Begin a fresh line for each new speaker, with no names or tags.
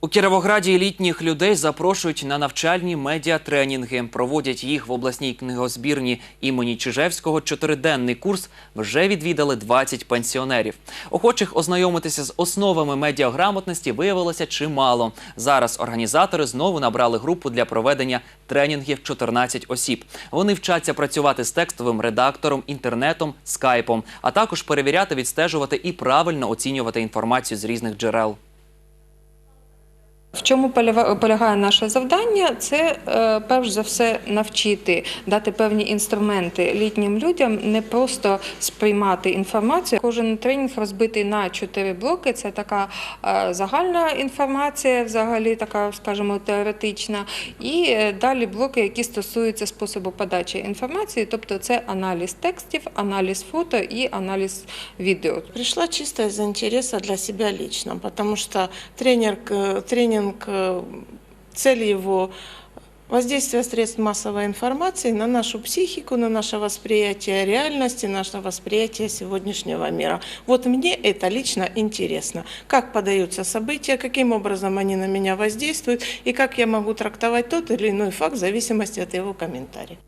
У Кіровограді літніх людей запрошують на навчальні медіатренінги. Проводять їх в обласній книгозбірні імені Чижевського. Чотириденний курс вже відвідали 20 пенсіонерів. Охочих ознайомитися з основами медіаграмотності виявилося чимало. Зараз організатори знову набрали групу для проведення тренінгів 14 осіб. Вони вчаться працювати з текстовим редактором, інтернетом, скайпом, а також перевіряти, відстежувати і правильно оцінювати інформацію з різних джерел.
Чому полягає наше завдання? Це е, перш за все навчити, дати певні інструменти літнім людям, не просто сприймати інформацію. Кожен тренінг розбитий на чотири блоки. Це така е, загальна інформація, взагалі така, скажімо, теоретична, і е, далі блоки, які стосуються способу подачі інформації, тобто це аналіз текстів, аналіз фото і аналіз відео.
Пришла чисто из интереса для себя лично, потому что тренер, к- э, цель его воздействие средств массовой информации на нашу психику, на наше восприятие реальности, наше восприятие сегодняшнего мира. Вот мне это лично интересно. Как подаются события, каким образом они на меня воздействуют и как я могу трактовать тот или иной факт в зависимости от его комментариев.